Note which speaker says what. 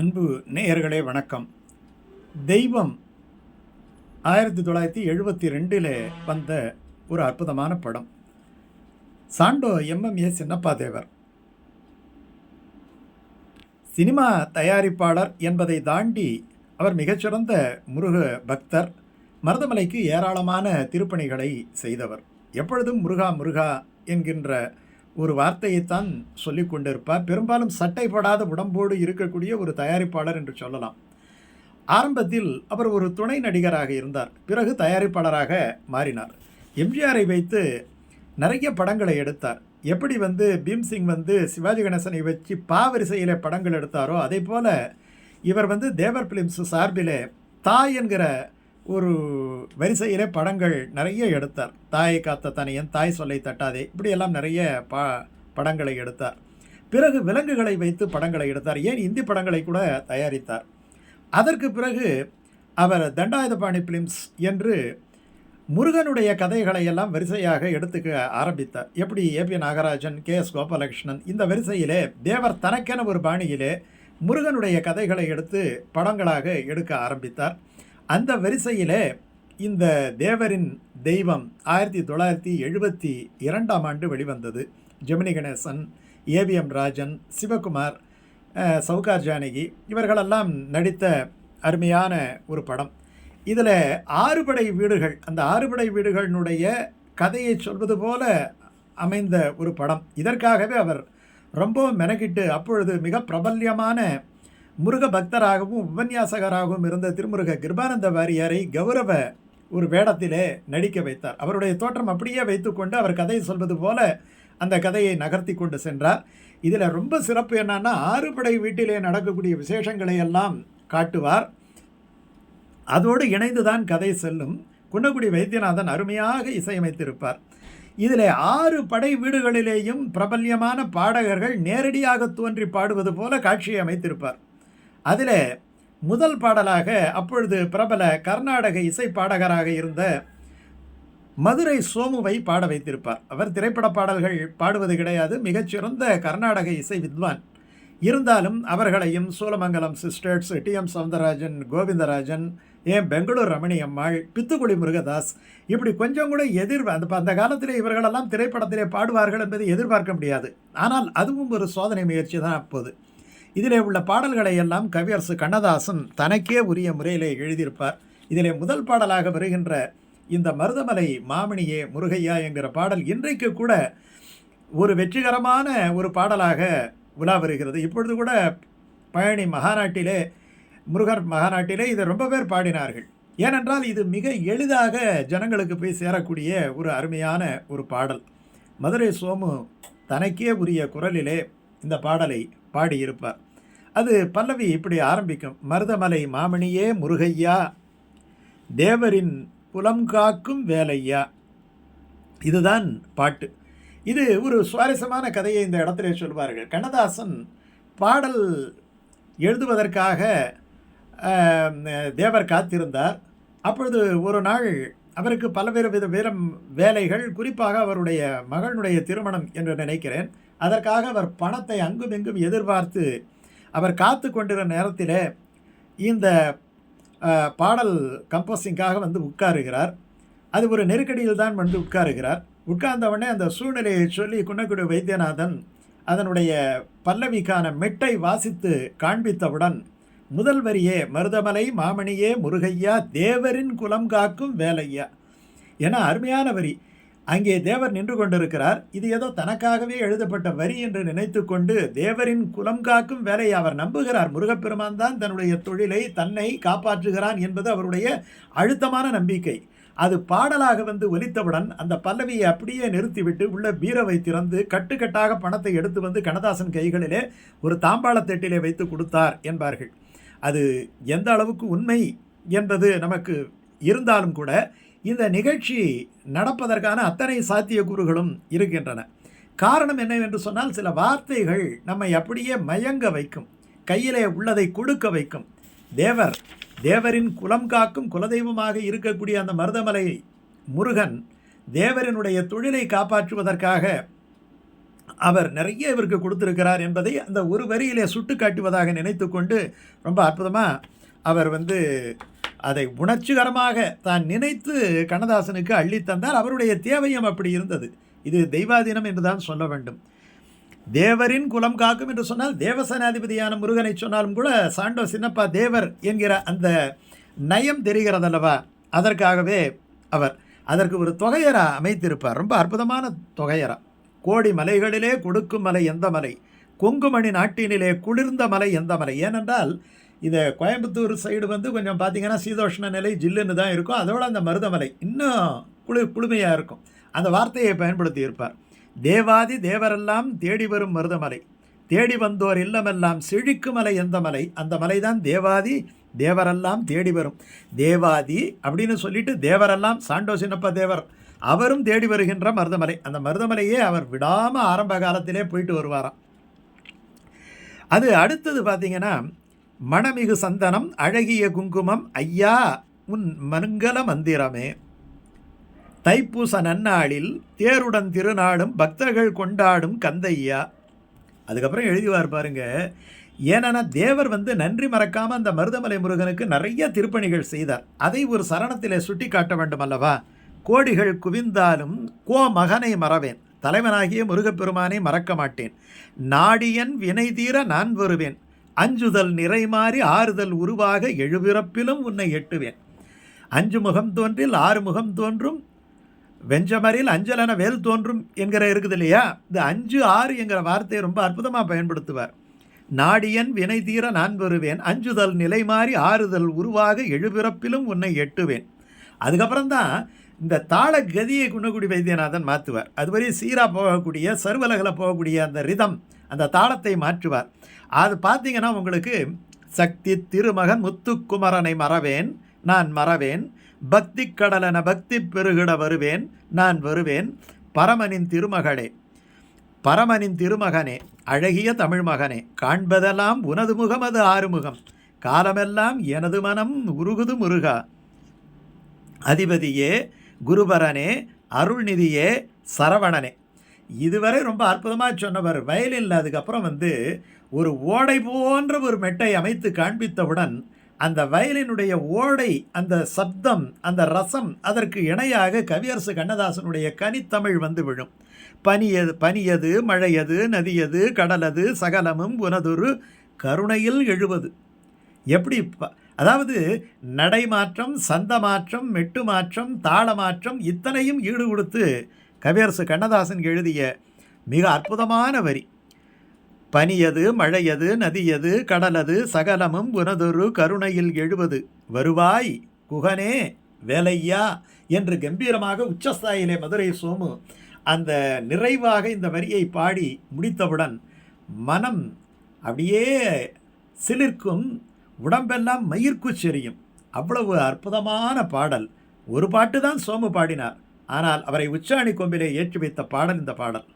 Speaker 1: அன்பு நேயர்களே வணக்கம். தெய்வம் ஆயிரத்தி தொள்ளாயிரத்தி எழுபத்தி ரெண்டில் வந்த ஒரு அற்புதமான படம். சாண்டோ எம்எம்ஏ சின்னப்பா தேவர் சினிமா தயாரிப்பாளர் என்பதை தாண்டி அவர் மிகச்சிறந்த முருக பக்தர் மருதமலைக்கு ஏராளமான திருப்பணிகளை செய்தவர். எப்பொழுதும் முருகா முருகா என்கின்ற ஒரு வார்த்தையைத்தான் சொல்லி கொண்டிருப்பார். பெரும்பாலும் சட்டை போடாத உடம்போடு இருக்கக்கூடிய ஒரு தயாரிப்பாளர் என்று சொல்லலாம். ஆரம்பத்தில் அவர் ஒரு துணை நடிகராக இருந்தார். பிறகு தயாரிப்பாளராக மாறினார். எம்ஜிஆரை வைத்து நிறைய படங்களை எடுத்தார். எப்படி வந்து பீம்சிங் வந்து சிவாஜி கணேசனை வச்சு பாவரிசையில் படங்கள் எடுத்தாரோ அதே போல் இவர் வந்து தேவர் பிலிம்ஸ் சார்பில் தாய் என்கிற ஒரு வரிசையிலே படங்கள் நிறைய எடுத்தார். தாயை காத்த தனியன் தாய் சொல்லை தட்டாதே இப்படியெல்லாம் நிறைய பா படங்களை எடுத்தார். பிறகு விலங்குகளை வைத்து படங்களை எடுத்தார். ஏன் இந்தி படங்களை கூட தயாரித்தார்? அதற்கு பிறகு அவர் தண்டாயுதபாணி பிலிம்ஸ் என்று முருகனுடைய கதைகளை எல்லாம் வரிசையாக எடுத்துக்க ஆரம்பித்தார். எப்படி A P Nagarajan K S Gopalakrishnan இந்த வரிசையிலே தேவர் தனக்கென ஒரு பாணியிலே முருகனுடைய கதைகளை எடுத்து படங்களாக எடுக்க ஆரம்பித்தார். அந்த வரிசையிலே இந்த தேவரின் தெய்வம் ஆயிரத்தி தொள்ளாயிரத்தி எழுபத்தி இரண்டாம் ஆண்டு வெளிவந்தது. ஜெமினி கணேசன் ஏவிஎம் ராஜன் சிவகுமார் சவுகார் ஜானகி இவர்களெல்லாம் நடித்த அருமையான ஒரு படம். இதில் ஆறுபடை வீடுகள் அந்த ஆறுபடை வீடுகளினுடைய கதையை சொல்வது போல அமைந்த ஒரு படம். இதற்காகவே அவர் ரொம்பவும் மெனக்கிட்டு அப்பொழுது மிக பிரபல்யமான முருக பக்தராகவும் உபன்யாசகராகவும் இருந்த திருமுருக கிருபானந்த வாரியாரை கௌரவ ஒரு வேடத்திலே நடிக்க வைத்தார். அவருடைய தோற்றம் அப்படியே வைத்துக்கொண்டு அவர் கதை சொல்வது போல அந்த கதையை நகர்த்தி கொண்டு சென்றார். இதில் ரொம்ப சிறப்பு என்னன்னா ஆறுபடை வீட்டிலே நடக்கக்கூடிய விசேஷங்களை எல்லாம் காட்டுவார். அதோடு இணைந்துதான் கதை செல்லும் குன்னக்குடி வைத்தியநாதன் அருமையாக இசையமைத்திருப்பார். இதில் ஆறு படை வீடுகளிலேயும் பிரபல்யமான பாடகர்கள் நேரடியாக தோன்றி பாடுவது போல காட்சியை அமைத்திருப்பார். அதில் முதல் பாடலாக அப்பொழுது பிரபல கர்நாடக இசை பாடகராக இருந்த மதுரை சோமுவை பாட வைத்திருப்பார். அவர் திரைப்பட பாடல்கள் பாடுவது கிடையாது. மிகச்சிறந்த கர்நாடக இசை வித்வான். இருந்தாலும் அவர்களையும் Soolamangalam sisters T. M. Soundararajan Govindarajan ஏன் பெங்களூர் ரமணி அம்மாள் பித்துக்குடி முருகதாஸ் இப்படி கொஞ்சம் கூட எதிர் அந்த அந்த காலத்தில் இவர்களெல்லாம் திரைப்படத்திலே பாடுவார்கள் என்பதை எதிர்பார்க்க முடியாது. ஆனால் அதுவும் ஒரு சோதனை முயற்சி தான் அப்போது. இதிலே உள்ள பாடல்களை எல்லாம் கவியரசு கண்ணதாசன் தனக்கே உரிய முறையிலே எழுதியிருப்பார். இதிலே முதல் பாடலாக வருகின்ற இந்த மருதமலை மாமணியே முருகையா என்கிற பாடல் இன்றைக்கு கூட ஒரு வெற்றிகரமான ஒரு பாடலாக உலா வருகிறது. இப்பொழுது கூட பழனி மகாநாட்டிலே முருகர் மகாநாட்டிலே இதை ரொம்ப பேர் பாடினார்கள். ஏனென்றால் இது மிக எளிதாக ஜனங்களுக்கு போய் சேரக்கூடிய ஒரு அருமையான ஒரு பாடல். மதுரை சோமு தனக்கே உரிய குரலிலே இந்த பாடலை பாடியிருப்பார். அது பல்லவி இப்படி ஆரம்பிக்கும். மருதமலை மாமணியே முருகையா தேவரின் புலம் காக்கும் வேலையா? இதுதான் பாட்டு. இது ஒரு சுவாரஸ்யமான கதையை இந்த இடத்துல சொல்வார்கள். கண்ணதாசன் பாடல் எழுதுவதற்காக தேவர் காத்திருந்தார். அப்பொழுது ஒரு நாள் அவருக்கு பல்வேறு வித வீரம் வேலைகள் குறிப்பாக அவருடைய மகளுடைய திருமணம் என்று நினைக்கிறேன். அதற்காக அவர் பணத்தை அங்கும் இங்கும் எதிர்பார்த்து அவர் காத்து கொண்டிருந்த நேரத்திலே இந்த பாடல் கம்போசிங்காக வந்து உட்காருகிறார். அது ஒரு நெருக்கடியில் தான் வந்து உட்காருகிறார். உட்கார்ந்தவுடனே அந்த சூழ்நிலையை சொல்லி குன்னக்குடி வைத்தியநாதன் அதனுடைய பல்லவிக்கான மெட்டை வாசித்து காண்பித்தவுடன் முதல் வரியே மருதமலை மாமணியே முருகையா தேவரின் குலம் காக்கும் வேலையா? என அருமையான வரி. அங்கே தேவர் நின்று கொண்டிருக்கிறார். இது ஏதோ தனக்காகவே எழுதப்பட்ட வரி என்று நினைத்து கொண்டு தேவரின் குலம் காக்கும் வேலையை அவர் நம்புகிறார். முருகப்பெருமான் தான் தன்னுடைய தொழிலை தன்னை காப்பாற்றுகிறான் என்பது அவருடைய அழுத்தமான நம்பிக்கை. அது பாடலாக வந்து ஒலித்தவுடன் அந்த பல்லவியை அப்படியே நிறுத்திவிட்டு உள்ள பீரவை திறந்து கட்டுக்கட்டாக பணத்தை எடுத்து வந்து கண்ணதாசன் கைகளிலே ஒரு தாம்பாளத்தட்டிலே வைத்து கொடுத்தார் என்பார்கள். அது எந்த அளவுக்கு உண்மை என்பது நமக்கு இருந்தாலும் கூட இந்த நிகழ்ச்சி நடப்பதற்கான அத்தனை சாத்தியக்கூறுகளும் இருக்கின்றன. காரணம் என்னவென்று சொன்னால் சில வார்த்தைகள் நம்மை அப்படியே மயங்க வைக்கும் கையிலே உள்ளதை கொடுக்க வைக்கும். தேவர் தேவரின் குலம் காக்கும் குலதெய்வமாக இருக்கக்கூடிய அந்த மருதமலை முருகன் தேவரினுடைய தொழிலை காப்பாற்றுவதற்காக அவர் நிறைய இவருக்கு கொடுத்துருக்கிறார் என்பதை அந்த ஒரு வரியிலே சுட்டு காட்டுவதாக நினைத்து கொண்டு ரொம்ப அற்புதமாக அவர் வந்து அதை உணர்ச்சிகரமாக தான் நினைத்து கண்ணதாசனுக்கு அள்ளித்தந்தார் அவருடைய தேவையும் அப்படி இருந்தது. இது தெய்வாதீனம் என்றுதான் சொல்ல வேண்டும். தேவரின் குலம் காக்கும் என்று சொன்னால் தேவசேனாதிபதியான முருகனை சொன்னாலும் கூட சாண்டோ சின்னப்பா தேவர் என்கிற அந்த நயம் தெரிகிறதல்லவா? அதற்காகவே அவர் அதற்கு ஒரு தொகையரா அமைத்திருப்பார். ரொம்ப அற்புதமான தொகையரா. கோடி மலைகளிலே கொடுக்கும் மலை எந்த மலை? கொங்குமணி நாட்டினிலே குளிர்ந்த மலை எந்த மலை? ஏனென்றால் இதை கோயம்புத்தூர் சைடு வந்து கொஞ்சம் பார்த்தீங்கன்னா சீதோஷ்ண நிலை ஜில்லுன்னு தான் இருக்கும். அதோட அந்த மருதமலை இன்னும் குளு குளுமையாக இருக்கும். அந்த வார்த்தையை பயன்படுத்தி இருப்பார். தேவாதி தேவரெல்லாம் தேடி வரும் மருதமலை. தேடி வந்தோர் இல்லமெல்லாம் செழிக்கு மலை எந்த மலை? அந்த மலை தான் தேவாதி தேவரெல்லாம் தேடி வரும். தேவாதி அப்படின்னு சொல்லிட்டு தேவரெல்லாம் சாண்டோ சின்னப்ப தேவர் அவரும் தேடி வருகின்ற மருதமலை. அந்த மருதமலையே அவர் விடாமல் ஆரம்ப காலத்திலே போயிட்டு வருவாராம். அது அடுத்தது பார்த்தீங்கன்னா மணமிகு சந்தனம் அழகிய குங்குமம் ஐயா உன் மங்கல மந்திரமே. தைப்பூச நன்னாளில் தேருடன் திருநாடும் பக்தர்கள் கொண்டாடும் கந்தையா அதுக்கப்புறம் எழுதிவார் பாருங்க. ஏன்னா தேவர் வந்து நன்றி மறக்காமல் அந்த மருதமலை முருகனுக்கு நிறைய திருப்பணிகள் செய்தார். அதை ஒரு சரணத்திலே சுட்டி காட்ட வேண்டும் அல்லவா கோடிகள் குவிந்தாலும் கோ மகனை மறவேன். தலைவனாகிய முருகப்பெருமானை மறக்க மாட்டேன். நாடியன் வினை தீர நான் வருவேன். அஞ்சுதல் நிறைமாறி ஆறுதல் உருவாக எழுபிறப்பிலும் உன்னை எட்டுவேன். அஞ்சு முகம் தோன்றில் ஆறு முகம் தோன்றும் வெஞ்சமரில் அஞ்சலன வேல் தோன்றும் என்கிற இருக்குது இல்லையா இந்த அஞ்சு ஆறு என்கிற வார்த்தையை ரொம்ப அற்புதமாக பயன்படுத்துவார். நாடியன் வினை தீர நான் வருவேன். அஞ்சுதல் நிலை மாறி ஆறுதல் உருவாக எழுபிறப்பிலும் உன்னை எட்டுவேன். அதுக்கப்புறம் தான் இந்த தாள கதியை குணகுடி வைத்தியநாதன் மாற்றுவார் அதுவரை சீராக போகக்கூடிய சர்வலகில் போகக்கூடிய அந்த ரிதம் அந்த தாளத்தை மாற்றுவார். அது பார்த்தீங்கன்னா உங்களுக்கு சக்தி திருமகன் முத்துக்குமரனை மறவேன் நான் மறவேன். பக்தி கடலன பக்தி பெருகிட வருவேன் நான் வருவேன். பரமனின் திருமகளே பரமனின் திருமகனே அழகிய தமிழ் மகனே காண்பதெல்லாம் உனது முகமது ஆறுமுகம். காலமெல்லாம் எனது மனம் உருகுது முருகா. அதிபதியே குருபரனே அருள்நிதியே சரவணனே. இதுவரை ரொம்ப அற்புதமாக சொன்னவர் வயலில் அதுக்கப்புறம் வந்து ஒரு ஓடை போன்ற ஒரு மெட்டை அமைத்து காண்பித்தவுடன் அந்த வயலினுடைய ஓடை அந்த சப்தம் அந்த ரசம் அதற்கு இணையாக கவியரசு கண்ணதாசனுடைய கனித்தமிழ் வந்து விழும். பனியது பனியது மழையது நதியது கடலது சகலமும் உனதொரு கருணையில் எழுவது. எப்படி அதாவது நடை மாற்றம் சந்த மாற்றம் மெட்டு மாற்றம் தாள மாற்றம் இத்தனையும் ஈடு கொடுத்து கவியரசு கண்ணதாசன் எழுதிய மிக அற்புதமான வரி. பனியது மழையது நதியது கடலது சகலமும் உனதொரு கருணையில் எழுவது. வருவாய் குகனே வேலையா என்று கம்பீரமாக உச்சஸ்தாயிலே மதுரை சோமு அந்த நிறைவாக இந்த வரியை பாடி முடித்தவுடன் மனம் அப்படியே சிலிர்க்கும் உடம்பெல்லாம் மயிர்க்குச் செரியும் அவ்வளவு அற்புதமான பாடல். ஒரு பாட்டு தான் சோமு பாடினார். ஆனால் அவரை உச்சாணி கொம்பிலே ஏற்றி வைத்த பாடல் இந்த பாடல்.